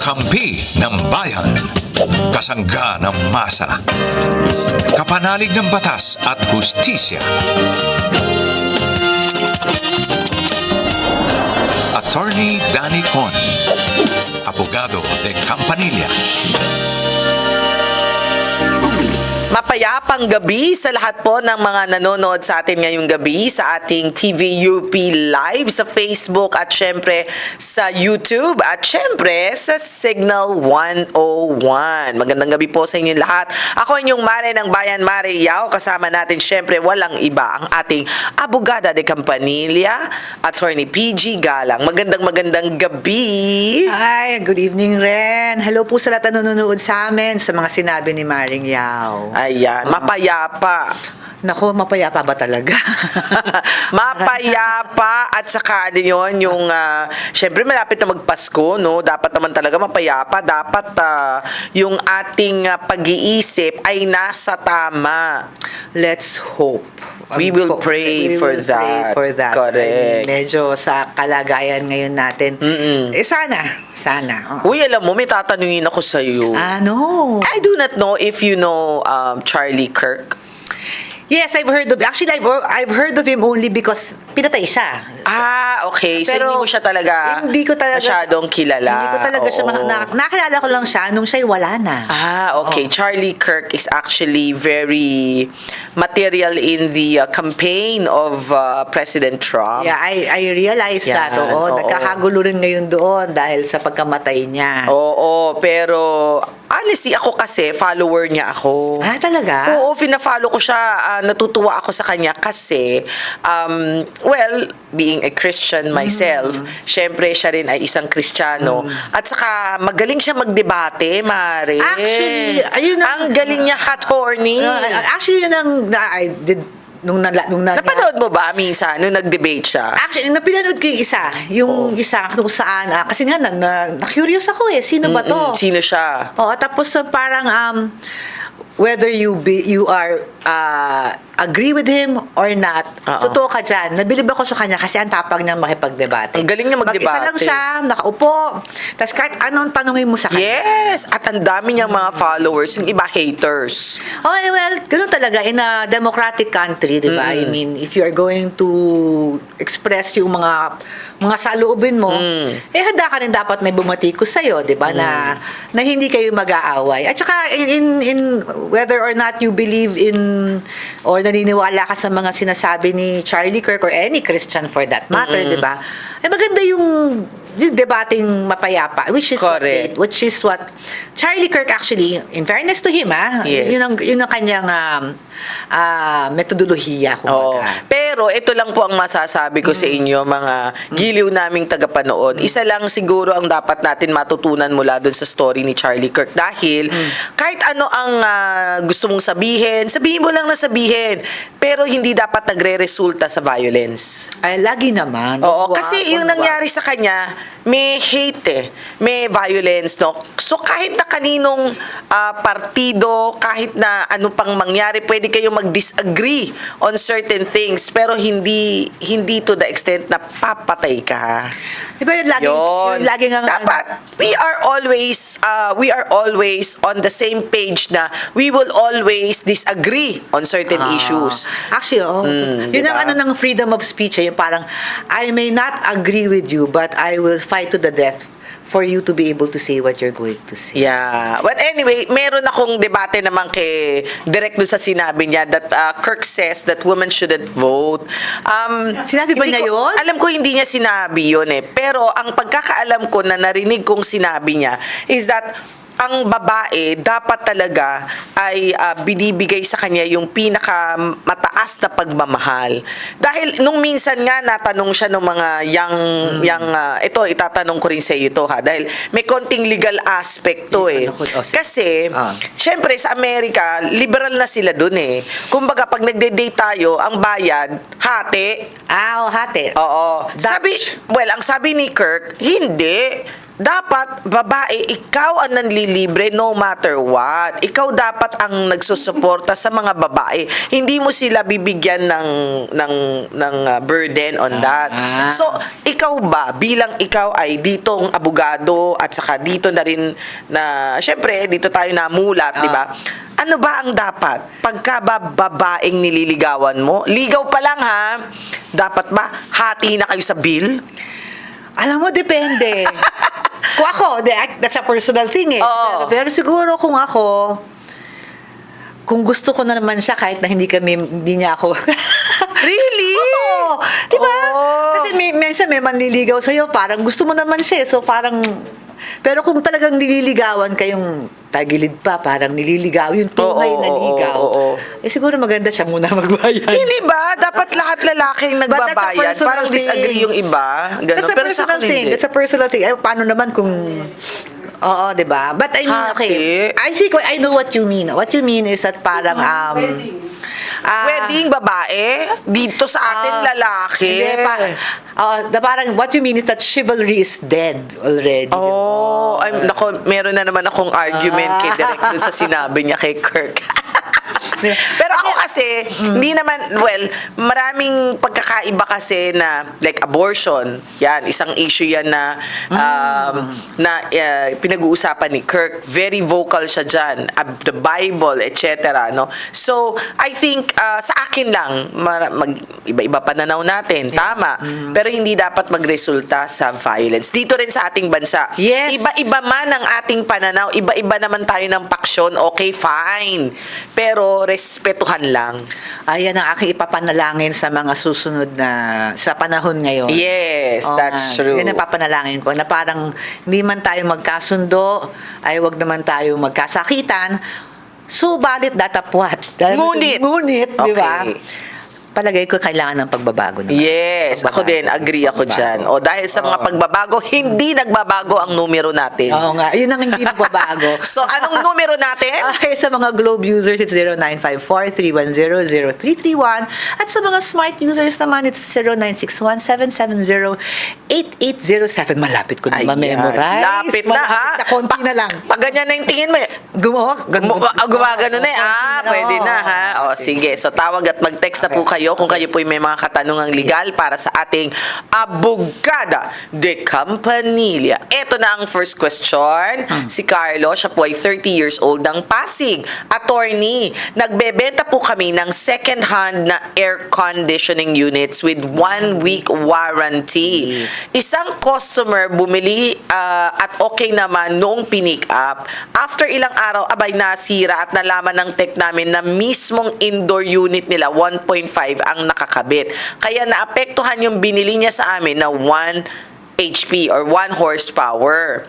Kakampi ng bayan. Kasangga ng masa. Kapanalig ng batas at hustisya. Attorney Danny Con. Mapayapang gabi sa lahat po ng mga nanonood sa atin ngayong gabi sa ating TVUP Live sa Facebook at syempre sa YouTube at syempre sa Signal 101. Magandang gabi po sa inyo lahat. Ako inyong Mare ng Bayan Mare Yao. Kasama natin syempre walang iba ang ating abogada de Campanilla, Attorney PG Galang. Magandang magandang gabi. Hi, good evening Ren. Hello po sa lahat na nanonood sa amin sa mga sinabi ni Maring Yao. Ayan, mapayapa. Nako, mapayapa ba talaga? mapayapa at saka ano yun, yung ah, syempre malapit na magpasko, no? Dapat naman talaga mapayapa. Dapat ah, yung ating ah, pag-iisip ay nasa tama. Let's hope. We will pray We for will pray that. for that. Correct. I mean, medyo sa kalagayan ngayon natin. Mm-mm. Eh sana, sana. Oh. Uy, alam mo, may tatanungin ako sa iyo. Ano? I do not know if you know um, Charlie Kirk. Yes, I've heard of Actually, I've, I've heard of him only because pinatay siya. Ah, okay. So, Pero, hindi mo siya talaga hindi ko talaga masyadong kilala. Hindi ko talaga siya, Oo. maka- na, nakilala ko lang siya nung siya'y wala na. Ah, okay. Charlie Kirk is actually very material in the uh, campaign of uh, President Trump. Yeah, I I realized Yan, that. Oo, oo. nagkakagulo rin ngayon doon dahil sa pagkamatay niya. Oo, pero honestly, ako kasi, follower niya ako. Ah, talaga? Oo, fina-follow ko siya. ah, natutuwa ako sa kanya kasi, um, well, being a Christian myself, syempre siya rin ay isang Kristiyano. At saka, magaling siya magdebate, Mare. Actually, ayun ang- ang galing niya hot horny. Uh, actually, yun ang I did nung nala, nung na, Napanood mo ba minsan nung nag-debate siya? Actually, napinanood ko yung isa. Yung isa kung saan, ah, kasi nga, na, na, na-curious ako eh, sino ba to? Mm, Sino siya? Oo, tapos parang, um, whether you be, you are, uh, agree with him or not, Oo. totoo ka dyan. Nabilib ako sa kanya kasi ang tapang niya makipagdebate. Ang galing niya Mag-isa magdebate. lang siya, nakaupo. Tapos kahit anong tanongin mo sa kanya. Yes! At ang dami niyang mga followers, yung iba haters. Oh, eh, well, ganun talaga. In a democratic country, di ba? I mean, if you are going to express yung mga mga saloobin mo, eh handa ka rin dapat may bumatikos sa'yo, di ba? Na, na hindi kayo mag-aaway. At saka, in, in, in whether or not you believe in or naniniwala ka sa mga sinasabi ni Charlie Kirk or any Christian for that matter, di ba? Eh maganda yung yung debating mapayapa which is what Correct. they- which is what Charlie Kirk actually in fairness to him ah Yes. yun ang yun ang kanyang um, ah, metodolohiya Oo. Pero ito lang po ang masasabi ko sa inyo mga giliw naming tagapanood. Isa lang siguro ang dapat natin matutunan mula doon sa story ni Charlie Kirk dahil kahit ano ang ah, gusto mong sabihin, sabihin mo lang na sabihin. Pero hindi dapat nagre-resulta sa violence. ay lagi naman Oo, Wag- kasi wag- yung wag- nangyari sa kanya, may hate eh. May violence, no? So kahit na kaninong ah, partido, kahit na ano pang mangyari, pwede kayo mag-disagree on certain things, pero hindi hindi to the extent na papatay ka. di ba yun lagi Yun. yun lagi nga Dapat, we are always, uh, we are always on the same page na we will always disagree on certain Ah. issues. Actually, oh, Mm, yun diba? ang ano ng freedom of speech, eh, yung parang, I may not agree with you, but I will fight to the death for you to be able to say what you're going to say. Yeah. But anyway, meron akong debate naman kay direct doon sa sinabi niya that uh, Kirk says that women shouldn't vote. Um, Sinabi ba niya ko- yun? Alam ko hindi niya sinabi yun eh. Pero ang pagkakaalam ko na narinig kong sinabi niya is that ang babae dapat talaga ay ah, binibigay sa kanya yung pinaka mataas na pagmamahal. Dahil nung minsan nga natanong siya ng mga young Hmm. young ah, ito itatanong ko rin sa iyo to ha dahil may konting legal aspect to eh. Ano oh. Kasi Ah. syempre sa Amerika liberal na sila dun eh. Kumbaga pag nagde-date tayo, ang bayad hati. Ah, oh, hati. Oo. Dutch. Sabi, well, ang sabi ni Kirk, hindi. Dapat babae, ikaw ang nanlilibre no matter what. Ikaw dapat ang nagsusuporta sa mga babae. Hindi mo sila bibigyan ng ng ng uh, burden on that. Ah. So, ikaw ba bilang ikaw ay ditong abogado at saka dito na rin na syempre dito tayo namulat, Ah. di ba? Ano ba ang dapat pagka ba babaeng nililigawan mo? Ligaw pa lang ha. Dapat ba hati na kayo sa bill? Alam mo, depende. kung ako, that's a personal thing eh. Oo. Pero, pero siguro kung ako, kung gusto ko na naman siya kahit na hindi kami, hindi niya ako. Really? Oo. Di ba? Oo. Kasi may, minsan may manliligaw sa'yo, parang gusto mo naman siya. eh. So parang, pero kung talagang nililigawan kayong tagilid pa, parang nililigaw, yung tunay Oo, na oo, ligaw, oo, oo. eh siguro maganda siya muna magbayad. Hindi ba? Dapat lahat lalaking nagbabayad. personal Parang thing. disagree yung iba. Ganun. That's a Pero sa personal akin thing. hindi. That's a personal thing. Eh, paano naman kung... Oo, di ba? But I mean, Hati. okay. I think I know what you mean. What you mean is that parang... Um, ah, Wedding babae, dito sa atin ah, lalaki. Hindi, pa, ah, the parang, what you mean is that chivalry is dead already. Oh, I'm, nako, meron na naman akong argument Ah. kay Direk dun sa sinabi niya kay Kirk. Pero ako kasi, hindi naman, well, maraming pagkakaiba kasi na, like abortion, yan, isang issue yan na, um, na uh, pinag-uusapan ni Kirk. Very vocal siya dyan. Uh, the Bible, etc. No? So, I think, uh, sa akin lang, mara- mag, iba-iba pananaw natin, tama. Pero hindi dapat magresulta sa violence. Dito rin sa ating bansa. Yes. Iba-iba man ang ating pananaw, iba-iba naman tayo ng paksyon, okay, fine. Pero respetuhan lang. Ayan ang aking ipapanalangin sa mga susunod na, sa panahon ngayon. Yes, Oo that's nga. true. Yan ang papanalangin ko na parang hindi man tayo magkasundo, ay wag naman tayo magkasakitan. Subalit datapwat. Ngunit. Ngunit, di ba? Okay. Palagay ko kailangan ng pagbabago naman. Yes, ako din, agree ako dyan. O dahil sa mga pagbabago, hindi nagbabago ang numero natin. Oo nga, yun ang hindi nagbabago. So, anong numero natin? Okay, sa mga Globe users, it's 0954-310-0331. At sa mga Smart users naman, it's 0961-770-8807. Malapit ko na Ayan, ma-memorize. Lapit na, ha? Malapit na, konti na lang. Pag ganyan na yung tingin mo, eh. Gumawa. Gumo, ah, gumagano na eh. Ah, pwede na ha. O sige, so tawag at mag-text na po kayo kung kayo po may mga katanungang legal para sa ating abogada de Campanilla. Ito na ang first question. Si Carlo, siya po ay 30 years old ng Pasig. Attorney, nagbebenta po kami ng second-hand na air conditioning units with one week warranty. Isang customer bumili ah, at okay naman noong pinick up. After ilang araw, abay nasira at nalaman ng tech namin na mismong indoor unit nila, 1.5 ang nakakabit. Kaya naapektuhan yung binili niya sa amin na 1 HP or 1 horsepower.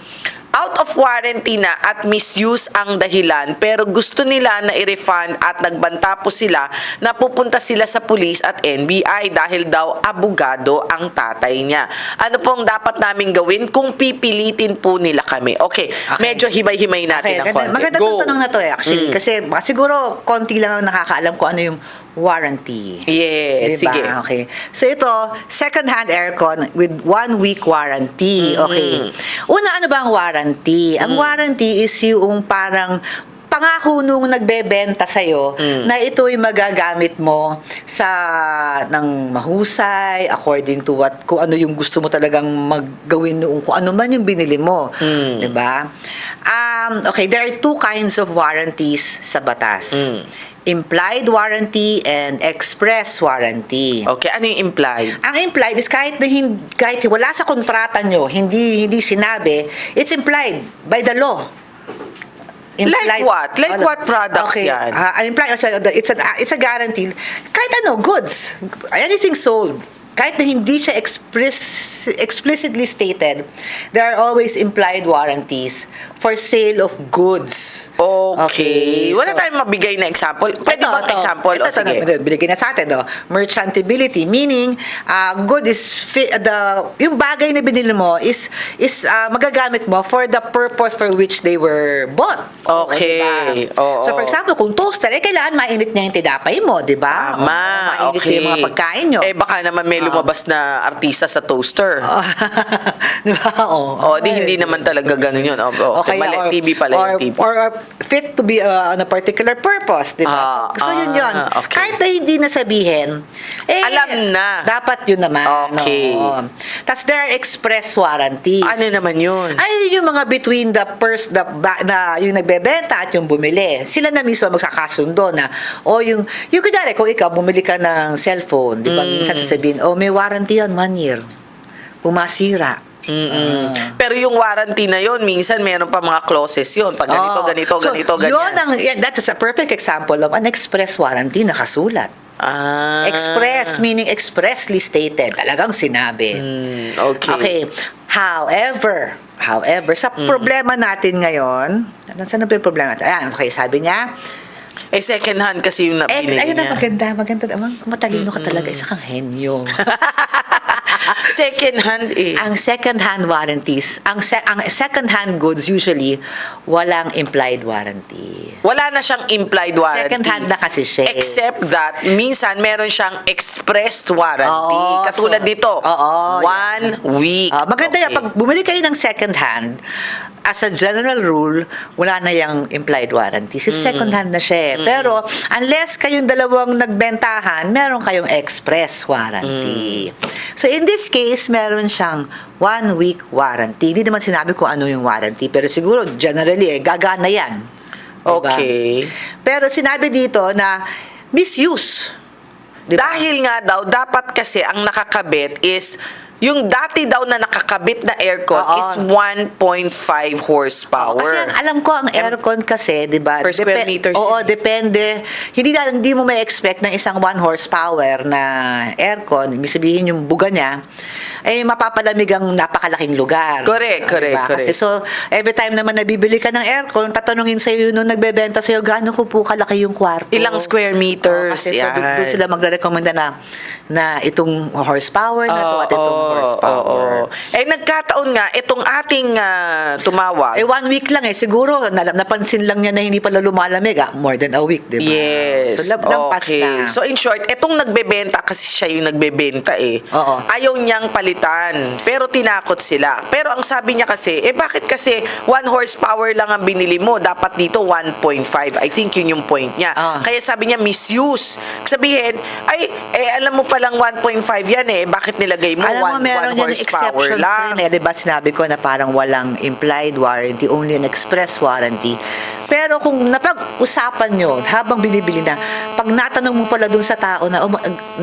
Out of warranty na at misuse ang dahilan pero gusto nila na i-refund at nagbanta po sila na pupunta sila sa pulis at NBI dahil daw abogado ang tatay niya. Ano pong dapat namin gawin kung pipilitin po nila kami? Okay, medyo himay-himay natin ang ganda, konti. maganda Go. tong tanong na to eh, actually. Mm. Kasi baka siguro, konti lang ang nakakaalam ko ano yung warranty. Yes, Diba? sige. Okay. So ito, second-hand aircon with one week warranty. Mm-hmm. Okay. Una, ano ba ang warranty? Ang Mm. warranty is yung parang pangako nung nagbebenta sa'yo Mm. na ito'y magagamit mo sa ng mahusay according to what kung ano yung gusto mo talagang maggawin noong kung ano man yung binili mo, Mm. 'di ba? Um, okay, there are two kinds of warranties sa batas. Mm. Implied warranty and express warranty. Okay, ano yung implied? Ang implied is kahit na hin- kahit wala sa kontrata nyo, hindi hindi sinabi, it's implied by the law. Like what? Like Ano? what products okay. yan? an implied, it's a, it's a, it's a guarantee. Kahit ano, goods. Anything sold. Kahit na hindi siya express, explicitly stated, there are always implied warranties for sale of goods. Okay. Wala so- tayong mabigay na example. Pwede bang example? Ito, o, sige. ito, binigyan na sa atin, no? Merchantability, meaning, uh, good is, fi- the, yung bagay na binili mo is, is uh, magagamit mo for the purpose for which they were bought. Okay. diba? Oo. So, for example, kung toaster, eh, kailangan mainit niya yung tinapay mo, di ba? Tama. Oo, mainit okay. yung mga pagkain nyo. Eh, baka naman may lumabas na artista sa toaster. di ba? Oo. O, di hindi naman talaga ganun yun. O, okay, mali, or- TV pala or, yung TV. Or, or fit to be uh, on a particular purpose, di ba? Ah, so, so, yun yun. ah, okay. Kahit na hindi nasabihin, eh, Alam na. Dapat yun naman. Okay. no? Tapos there are express warranties. ano naman yun? Ay, yung mga between the purse, the, na, yung nagbebenta at yung bumili. Sila na mismo magkakasundo na, o yung, yung kunyari, kung ikaw bumili ka ng cellphone, di ba, Mm. minsan sasabihin, oh, may warranty yan, one year. Pumasira. Mm-mm. Pero yung warranty na yon minsan meron pa mga clauses yun. Pag ganito, Oo. ganito, So, ganito, Yun ganyan. ang, yan, that's a perfect example of an express warranty nakasulat. ah. Express, meaning expressly stated. Talagang sinabi. Mm, okay. Okay. However, however, sa problema natin ngayon, ano saan na ba yung problema natin? Ayan, okay, sabi niya, Eh, second hand kasi yung eh, nabili ayun niya. ang maganda, maganda. Amang, matalino ka talaga, isa kang henyo. second hand eh. ang second-hand warranties, ang, se- ang second-hand goods usually, walang implied warranty. Wala na siyang implied warranty. Second hand na kasi siya eh. Except that, minsan meron siyang expressed warranty. Oo, Katulad so- dito. Oo, one week. Ah, maganda yan. Pag bumili kayo ng second hand, as a general rule, wala na yung implied warranty. Si second hand na siya eh. Pero, unless kayong dalawang nagbentahan, meron kayong express warranty. So, in this case, meron siyang one week warranty. Hindi naman sinabi ko ano yung warranty. Pero siguro, generally, eh, gagana yan. Diba? Okay. Pero sinabi dito na misuse. Diba? Dahil nga daw, dapat kasi ang nakakabit is yung dati daw na nakakabit na aircon Oo. is 1.5 horsepower. Kasi ang alam ko ang aircon kasi, 'di ba? Per square meters Oo, yun. depende. Hindi na, hindi mo may expect ng isang 1 horsepower na aircon, ibig sabihin yung buga niya ay mapapalamig ang napakalaking lugar. Correct, correct, Diba? correct. Kasi so, every time naman nabibili ka ng aircon, tatanungin sa iyo nung nagbebenta sa iyo, gaano ko po kalaki yung kwarto? Ilang square meters, Oo, kasi so, doon- yan. sila magre-recommenda na na itong horsepower na to at itong Oo, horsepower. oo. Eh, nagkataon nga, itong ating ah, tumawag, Eh, one week lang eh. Siguro, nal- napansin lang niya na hindi pala lumalamig. Ah. More than a week, di ba? Yes. So, lampas okay. na. So, in short, itong nagbebenta, kasi siya yung nagbebenta eh. Oo. Ayaw niyang palitan. Pero tinakot sila. Pero ang sabi niya kasi, eh bakit kasi 1 horsepower lang ang binili mo? Dapat dito 1.5. I think yun yung point niya. Ah. Kaya sabi niya, misuse. Sabihin, ay, eh alam mo palang 1.5 yan eh. Bakit nilagay mo Alam mo, 1, meron yan horsepower exceptions lang? rin eh. Di ba sinabi ko na parang walang implied warranty, only an express warranty. Pero kung napag-usapan nyo, habang binibili na, pag natanong mo pala dun sa tao na, oh,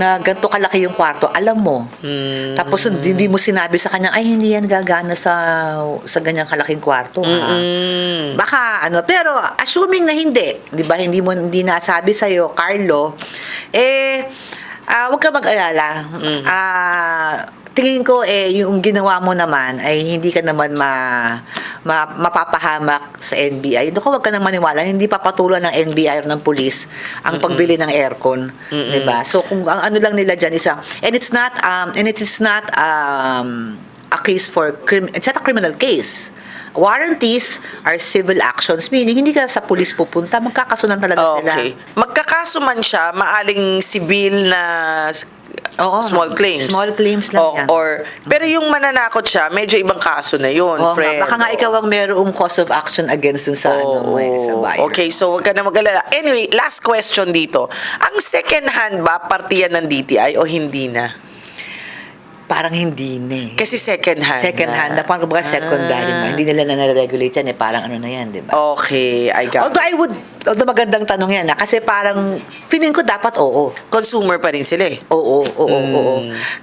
na ganito kalaki yung kwarto, alam mo. Hmm. Tapos hindi mo sinabi sa kanya, ay hindi yan gagana sa sa ganyang kalaking kwarto. Ha? Baka ano, pero assuming na hindi, 'di ba? Hindi mo hindi nasabi sa iyo, Carlo, eh ah wag ka mag-alala. Ah tingin ko eh yung ginawa mo naman ay hindi ka naman ma, ma mapapahamak sa NBI. Doon ko wag ka nang maniwala, hindi papatulan ng NBI or ng police ang pagbili ng aircon, 'di ba? So kung ang ano lang nila diyan isa and it's not um and it is not um a case for crim- it's not a criminal case. Warranties are civil actions, meaning hindi ka sa pulis pupunta, magkakasunan talaga sila. Okay. Magkakaso man siya, maaling sibil na Oo. small claims. Small claims lang O- yan. Or, pero yung mananakot siya, medyo ibang kaso na yun, Oo nga, friend. baka nga ikaw ang merong cause of action against dun sa, ano, mo eh, sa Oo. buyer. Okay, so wag ka na mag-alala. Anyway, last question dito. Ang second hand ba, partiyan ng DTI o hindi na? Parang hindi na eh. Kasi second hand Second hand, na parang baga secondary Ah. Hindi nila na regulate yan eh. Parang ano na yan, di ba? Okay, I got Although I would, although magandang tanong yan ah, kasi parang, feeling ko dapat oo. Consumer pa rin sila eh. Oo, oo, Hmm. oo.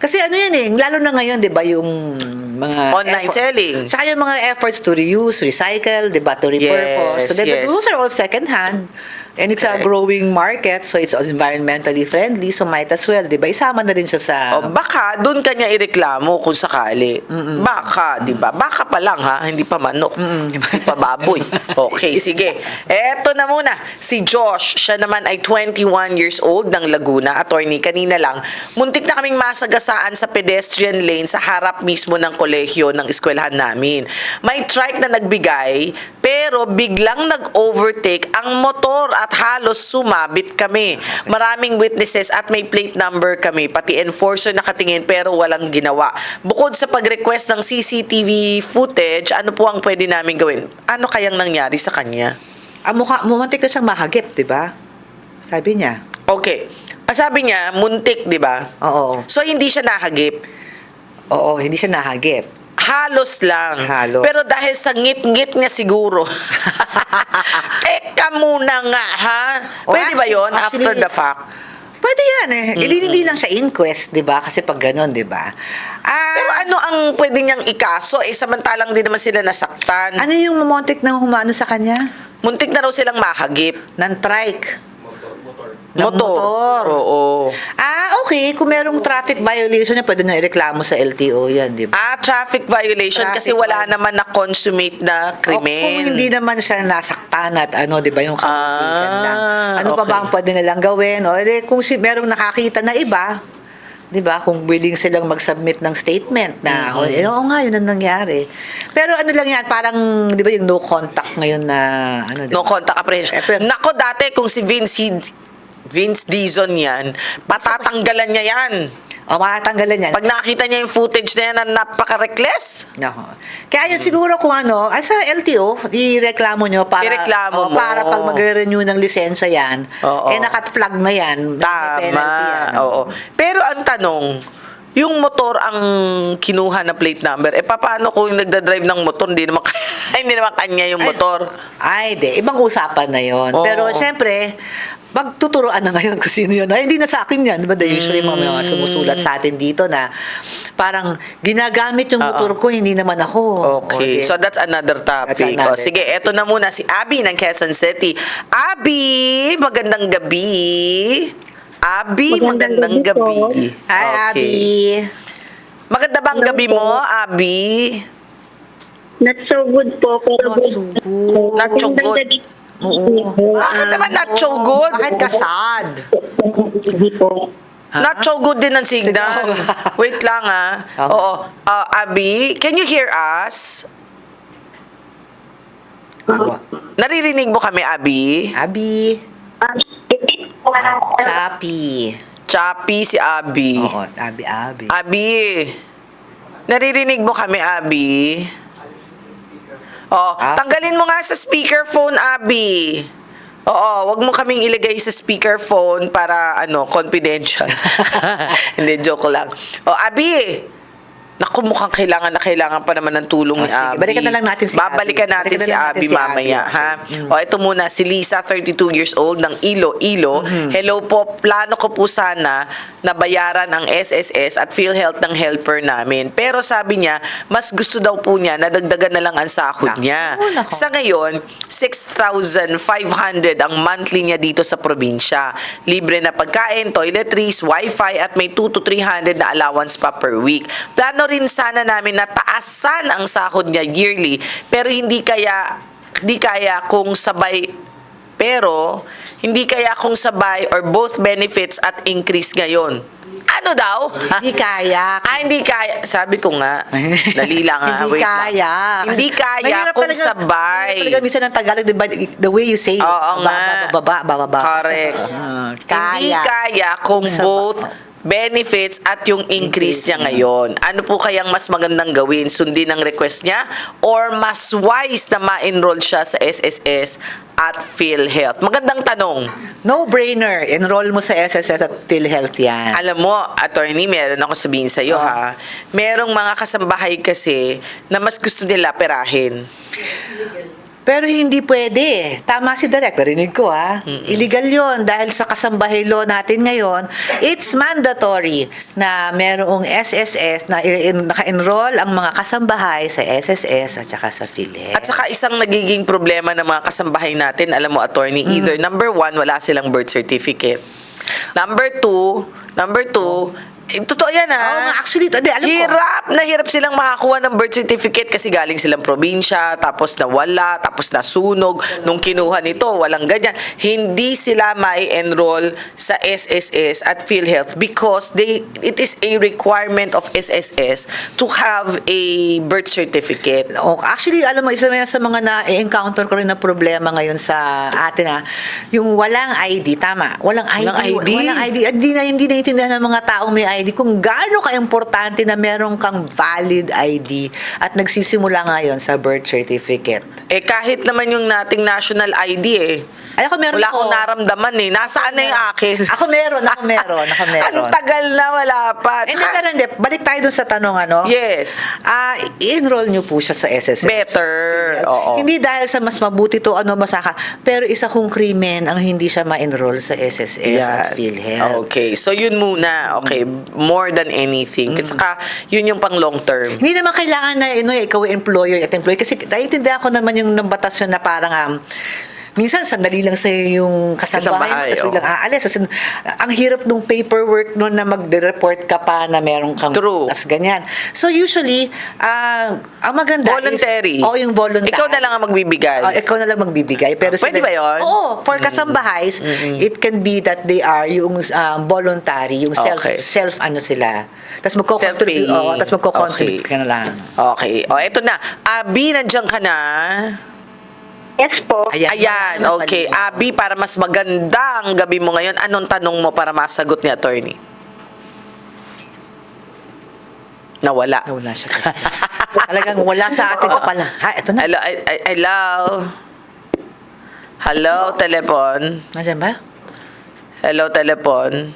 Kasi ano yan eh, lalo na ngayon, di ba, yung mga... Online selling. Tsaka yung mga efforts to reuse, recycle, di ba, to repurpose. Yes, so, then, yes. those are all second hand. And it's a Correct. growing market, so it's environmentally friendly, so might as well, di ba? Isama na rin siya sa... O baka doon kanya ireklamo kung sakali. Baka, 'di ba? Baka pa lang ha, hindi pa manok. Hindi pa baboy. Okay, sige. Eto na muna, si Josh, siya naman ay 21 years old ng Laguna, attorney kanina lang. Muntik na kaming masagasaan sa pedestrian lane sa harap mismo ng kolehiyo ng eskwelahan namin. May trike na nagbigay, pero biglang nag-overtake ang motor at halos sumabit kami. Maraming witnesses at may plate number kami, pati enforcer nakatingin pero walang ginawa. Bukod sa pag-request ng CCTV footage, ano po ang pwede namin gawin? Ano kayang nangyari sa kanya? Ang mukha, mumuntik na siyang mahagip, di ba? Sabi niya. Okay. Ah, Sabi niya, muntik, di ba? Oo. So, hindi siya nahagip. Oo, hindi siya nahagip. Halos lang. Halos. Pero dahil sa ngit-ngit niya siguro. Teka muna nga, ha? Oh, Pwede ba actually- yon after actually- the fact? Pwede yan eh. Hindi, hindi lang siya inquest, di ba? Kasi pag ganun, di ba? Ah, Pero ano ang pwede niyang ikaso? Eh, samantalang din naman sila nasaktan. ano yung mumontik ng humano sa kanya? Muntik na raw silang mahagip. Ng trike. Ng Motor. motor. Oo. Ah, okay. Kung merong traffic violation pwede na ireklamo sa LTO yan, di ba? Ah, traffic violation kasi Traffic wala viol- naman na consummate na O krimen. kung hindi naman siya nasaktan at ano, di ba, yung kamutikan Ah, lang. Ano pa okay. ba ang pwede nilang gawin? O, edi, kung si, merong nakakita na iba, di ba, kung willing silang mag-submit ng statement na, o, eh, oo nga, yun ang nangyari. Pero ano lang yan, parang, di ba, yung no contact ngayon na, ano, di No contact apprehension. Eh, pero- Nako, dati kung si Vince, he- Vince Dizon yan, patatanggalan niya yan. O, makatanggalan yan. Pag nakita niya yung footage na yan na napaka-reckless, Nako. Kaya yun siguro kung ano, ay sa LTO, ireklamo nyo para, Ireklamo o, mo. para pag magre-renew ng lisensya yan, Oo. eh nakat-flag na yan. may Tama. penalty yan. Oo. Pero ang tanong, yung motor ang kinuha na plate number, eh paano kung yung nagda-drive ng motor, hindi naman, hindi naman kanya yung motor? Ay, di. Ibang usapan na yon. Oo. Pero siyempre, magtuturoan na ngayon kung sino yun. Ay, hindi na sa akin yan. Di ba? The usually mga, mga Mm. sumusulat sa atin dito na parang ginagamit yung Oo. motor ko, hindi naman ako. Okay, O, di. so that's another topic. That's another O, sige, eto na muna si Abby ng Quezon City. Abby, magandang gabi. Abby, magandang, Magandang gabi. gabi. Hi, Okay. Abby. Maganda ba ang Hello gabi mo, Abby? Not so good po, pero Not so good. Not so good. Oo. Bakit naman not so good? Bakit ka sad? Hindi po. Not so good din ang signal. Wait lang ah. Okay. Oo. Uh, Abby, can you hear us? Naririnig mo kami, Abby? Abby. Ah, Chappy. Choppy si Abby. Oo, Abby, Abby. Abi, naririnig mo kami, Abi? Oo, Ah. tanggalin mo nga sa speakerphone, Abi. Oo, wag mo kaming ilagay sa speakerphone para ano, confidential. Hindi, joke lang. O, Abi, Naku, mukhang kailangan na kailangan pa naman ng tulong Oh, ni sige. Abi. Balikan na lang natin si Babalikan natin si na natin si mamaya, Abi. ha? Mm. O, ito muna, si Lisa, 32 years old, ng Ilo, Ilo. Mm-hmm. Hello po, plano ko po sana na bayaran ang SSS at PhilHealth ng helper namin. Pero sabi niya, mas gusto daw po niya na dagdagan na lang ang sahod Naku, niya. naku. Sa ngayon, 6,500 ang monthly niya dito sa probinsya. Libre na pagkain, toiletries, wifi at may 2 to 300 na allowance pa per week. Plano rin sana namin na taasan ang sahod niya yearly pero hindi kaya hindi kaya kung sabay pero hindi kaya kung sabay or both benefits at increase ngayon. Ano daw? Hindi kaya. Ah, hindi kaya. Sabi ko nga. Dali lang ah. Hindi Wait lang. kaya. Hindi kaya Mahirap kung talaga- sabay. mahirap talaga minsan ng Tagalog, diba, the way you say it. Oo nga. Baba, baba, baba. Correct. Ah, Hindi kaya. kaya kung both benefits at yung increase niya ngayon. Ano po kayang mas magandang gawin? Sundin ang request niya? Or mas wise na ma-enroll siya sa SSS at PhilHealth? Magandang tanong. No-brainer. Enroll mo sa SSS at PhilHealth yan. Alam mo, attorney, meron ako sabihin sa iyo ha. Ah. Merong mga kasambahay kasi na mas gusto nila perahin. Pero hindi pwede. Tama si Direk, narinig ko ha. Illegal yon dahil sa kasambahay law natin ngayon, it's mandatory na merong SSS na naka-enroll ang mga kasambahay sa SSS at saka sa PhilHealth. At saka isang nagiging problema ng mga kasambahay natin, alam mo, attorney, either number one, wala silang birth certificate. Number two, number two, eh, totoo yan ha. Oo nga, actually, hindi, alam ko. hirap na hirap silang makakuha ng birth certificate kasi galing silang probinsya, tapos nawala, tapos nasunog. Nung kinuha nito, walang ganyan. Hindi sila mai-enroll sa SSS at PhilHealth because they it is a requirement of SSS to have a birth certificate. Oh, actually, alam mo, isa yan sa mga na-encounter ko rin na problema ngayon sa atin ha, yung walang ID, tama, walang ID. Walang ID. Walang ID. At di na, hindi naiintindihan ng mga taong may ID kung gaano ka-importante na meron kang valid ID at nagsisimula ngayon sa birth certificate. Eh kahit naman yung nating national ID eh. Ay, ako meron Wala ko. akong naramdaman eh. Nasaan na yung akin? Ako meron, ako meron, ako meron. Ang tagal na wala pa. Eh, Tsaka- pero hindi, balik tayo dun sa tanong ano. Yes. Ah, i-enroll nyo po siya sa SSS. Better. Oo. Hindi dahil sa mas mabuti to ano masaka, pero isa kong krimen ang hindi siya ma-enroll sa SSS at PhilHealth. Okay. So, yun muna. Okay. More than anything. At saka, yun yung pang long term. Hindi naman kailangan na ano, ikaw ay employer at employee kasi naiintindihan ko naman yung nabatas yun na parang um, minsan sandali lang sa yung Kasambahay, kasambahay mo, tapos biglang aalis. As in, ang hirap nung paperwork nun na magde-report ka pa na meron kang True. tas ganyan. So usually, ah, ang maganda Voluntary. is, oh, yung voluntary. Ikaw na lang ang magbibigay. Oh, ikaw na lang magbibigay. Pero Pwede ba yun? Oo, for kasambahays, it can be that they are yung um, voluntary, yung self, Okay. self ano sila. Tapos magko-contribute, oo, tapos magko-contribute Okay. ka na lang. Okay. O, eto na. Abi, nandiyan ka na. Yes po. Ayan. Ayan. Okay. Abi, para mas maganda ang gabi mo ngayon, anong tanong mo para masagot ni attorney? Nawala. Nawala siya. Talagang wala sa atin ka pala. Ha, ito na. Hello, ay- ay- hello. Hello, telepon. Nasaan ba? Hello, telepon.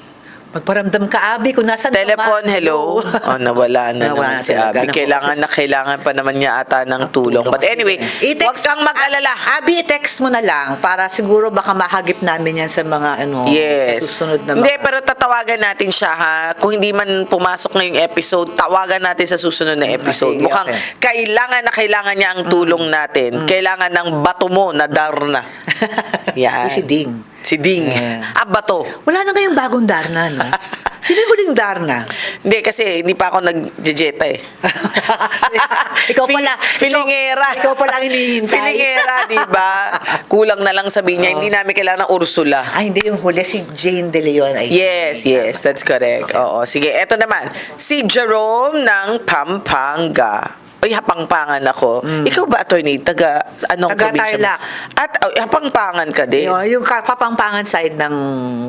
Magparamdam ka, Abi, kung nasan ka ba. hello. Oh, nawala na naman Nawala si talaga. Abby. Kailangan na kailangan pa naman niya ata ng tulong. But anyway, I-text- huwag kang mag-alala. Abi, text mo na lang para siguro baka mahagip namin yan sa mga ano, Yes. sa susunod na Hindi, mga- pero tatawagan natin siya ha. Kung hindi man pumasok ngayong episode, tawagan natin sa susunod na episode. sige, Mukhang okay. kailangan na kailangan niya ang tulong natin. Kailangan ng bato mo na Darna. Yan. Si Ding. Si Ding. Yeah. Ah, bato. Wala na ngayong bagong Darna, no? Sino yung huling Darna? Hindi, kasi hindi pa ako nag-jeta eh. Ikaw pala. Filingera. Ikaw, ikaw pala ang hinihintay. Filingera, di ba? Kulang na lang sabihin niya, hindi namin kailangan ng Ursula. Ay, hindi yung huli. Si Jane De Leon. Ay, Yes, yes, that's correct. Oo, sige, eto naman. Si Jerome ng Pampanga. Uy, hapangpangan ako. Ikaw ba, attorney? Taga, anong Mm. Taga probinsya? Tarlac. At oh, hapangpangan ka din. Yung, yung ka- kapangpangan side ng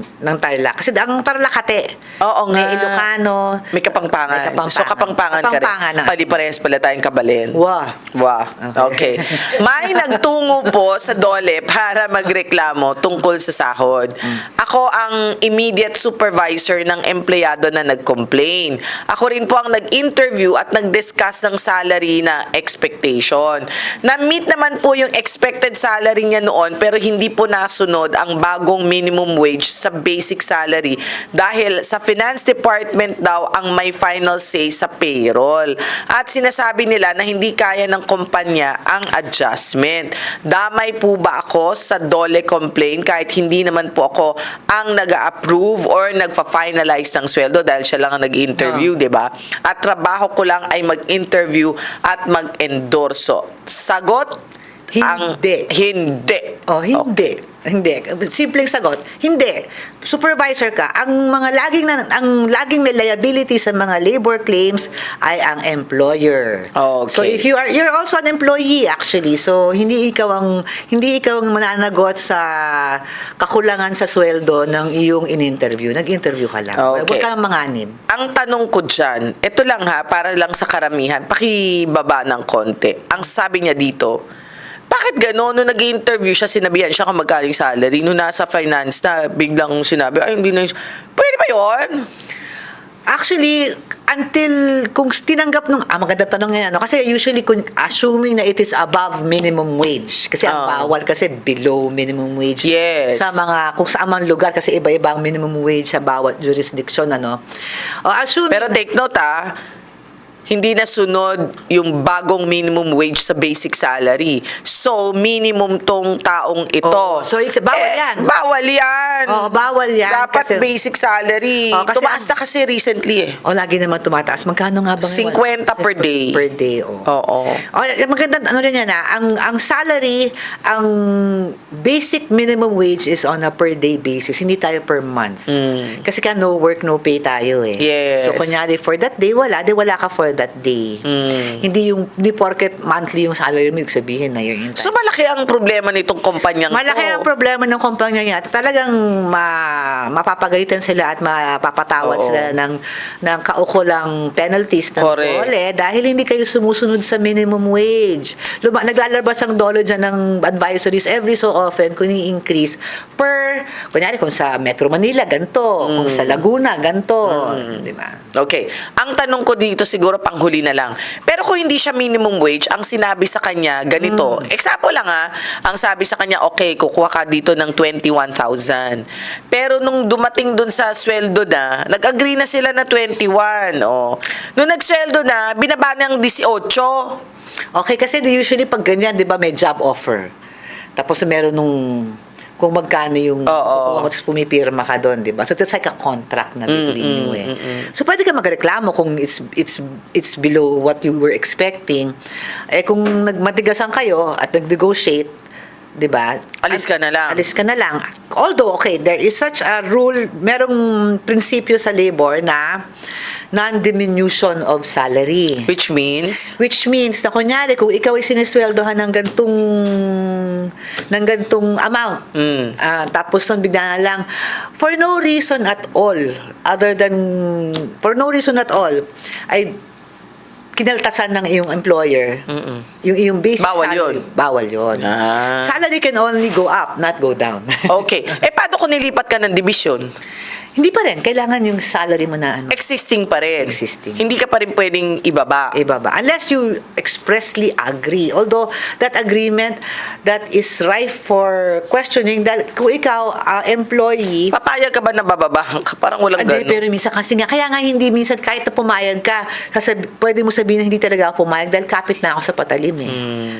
ng Tarlac. Kasi ang Tarlacate. Oo nga. May Ilocano. May kapangpangan. May kapangpangan. So, kapangpangan, Kapangpangan ka rin. Pali parehas pala tayong kabalin. Wow. Wow. Okay. May nagtungo po sa DOLE para magreklamo tungkol sa sahod. Ako ang immediate supervisor ng empleyado na nag-complain. Ako rin po ang nag-interview at nag-discuss ng salary na expectation. Na-meet naman po yung expected salary niya noon pero hindi po nasunod ang bagong minimum wage sa basic salary dahil sa finance department daw ang may final say sa payroll. At sinasabi nila na hindi kaya ng kumpanya ang adjustment. Damay po ba ako sa dole complaint kahit hindi naman po ako ang nag-approve or nagfa-finalize ng sweldo dahil siya lang ang nag-interview, di ba? At trabaho ko lang ay mag-interview at mag-endorso. Sagot? Ang Hindi. hindi. Oh, hindi. Hindi. Simpleng sagot. Hindi. Supervisor ka. Ang mga laging na, ang laging may liability sa mga labor claims ay ang employer. Okay. So if you are you're also an employee actually. So hindi ikaw ang hindi ikaw ang mananagot sa kakulangan sa sweldo ng iyong in-interview. Nag-interview ka lang. Okay. Huwag kang manganib. Ang tanong ko dyan, ito lang ha, para lang sa karamihan, pakibaba ng konti. Ang sabi niya dito, bakit gano'n? Nung nag-interview siya, sinabihan siya kung magkano yung salary. Nung nasa finance na, biglang sinabi, ay, hindi na yung... Pwede ba yun? Actually, until kung tinanggap nung ah maganda tanong yan ano kasi usually kung assuming na it is above minimum wage kasi ang Ah. bawal kasi below minimum wage Yes. sa mga kung saan man lugar kasi iba-iba ang minimum wage sa bawat jurisdiction ano o assuming Pero take note ah, hindi na sunod yung bagong minimum wage sa basic salary. So, minimum tong taong ito. Oo. So, it's- bawal yan. Bawal yan. Oo, bawal yan Dapat kasi- basic salary. Oo, kasi Tumaas ang- na kasi recently eh. o lagi naman tumataas magkano nga ba ngayon? 50 per day. per day oh. Oo. O, maganda ano rin yan ah. Ang ang salary, ang basic minimum wage is on a per day basis, hindi tayo per month. Kasi ka no work no pay tayo eh. Mm. Yes. So kunyari for that day wala, di wala ka for that day. Mm. Hindi yung hindi porket monthly yung salary mo, ibig sabihin na yun. So, malaki ang problema nitong kumpanyang Malaki to. ang problema ng kumpanya niya. Talagang ma, mapapagalitan sila at mapapatawad Oo. sila ng, ng kaukulang penalties ng Correct. dole dahil hindi kayo sumusunod sa minimum wage. Luma, naglalabas ang dole dyan ng advisories every so often kung i-increase per, kunyari kung sa Metro Manila, ganito. Kung sa Laguna, ganito. Di ba? Okay. Ang tanong ko dito siguro panghuli na lang. Pero kung hindi siya minimum wage, ang sinabi sa kanya ganito. Hmm. Example lang ah, ang sabi sa kanya, okay, kukuha ka dito ng 21,000. Pero nung dumating dun sa sweldo na, nag-agree na sila na 21. Oh. Nung nagsweldo na, binaba niyang 18. Okay, kasi usually pag ganyan, di ba, may job offer. Tapos meron nung kung magkano yung Oo. kukuha mo, tapos pumipirma ka doon, di ba? So, it's like a contract na between you eh. So, pwede ka magreklamo kung it's, it's, it's below what you were expecting. Eh, kung nagmatigasan kayo at nag-negotiate, di ba? Alis ka na lang. Alis ka na lang. Although, okay, there is such a rule, merong prinsipyo sa labor na non-diminution of salary. Which means, Which means na kunyari, kung ikaw ay sinisweldohan ng gantong ng gantong amount, Mm. ah, tapos nung bigla na lang, for no reason at all, other than, for no reason at all, ay kinaltasan ng iyong employer, yung iyong basic Bawal salary, yun. bawal yun. Ah. Salary can only go up, not go down. okay. Eh, paano kung nilipat ka ng division? Hindi pa rin, kailangan yung salary mo na ano, Existing pa rin. Existing. Hindi ka pa rin pwedeng ibaba. ibaba. Unless you expressly agree. Although, that agreement, that is rife for questioning dahil kung ikaw, ah, employee, Papayag ka ba na bababahan ka? Parang walang gano'n. pero minsan kasi nga, kaya nga hindi minsan kahit na pumayag ka, sasab, pwede mo sabihin na hindi talaga ako pumayag dahil kapit na ako sa patalim eh.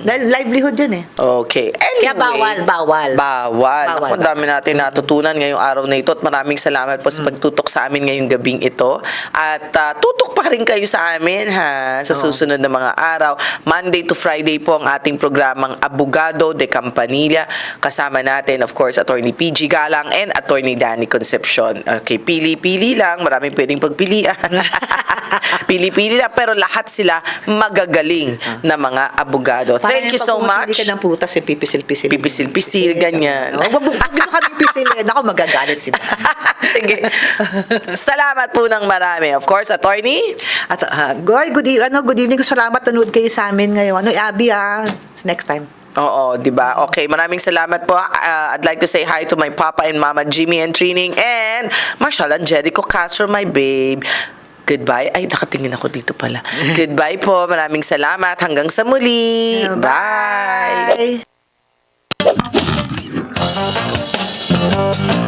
Dahil livelihood yun eh. Okay. Anyway. Kaya bawal, bawal. Bawal. Bawal. Ako, ang dami natin natutunan ngayong araw na ito at maraming salamat po sa pagtutok sa amin ngayong gabing ito. At ah, tutok pa rin kayo sa amin ha sa susunod na mga araw. Monday to Friday po ang ating programang Abogado de Campanilla. Kasama natin, of course, Attorney PG Galang and Attorney Danny Concepcion. Okay, pili-pili lang. Maraming pwedeng pagpilian. Pili-pili lang. Pero lahat sila magagaling na mga abogado. Parang Thank you so much. ka ng putas, eh, pipisil-pisil. Pipisil-pisil, ganyan. Huwag mo huwag mo kami pisilin. Ako magagalit sila. Sige. Salamat po ng marami. Of course, attorney. At uh, good, good, e- ano, good evening. Salamat nanood kayo sa amin ngayon. Ano, Abby ah. Next time. Oo, 'di ba? Okay, maraming salamat po. Uh, I'd like to say hi to my papa and mama Jimmy and Trining and Marshall and Jericho Castro, my babe. Goodbye. Ay, nakatingin ako dito pala. Goodbye po. Maraming salamat. Hanggang sa muli. Bye. Bye.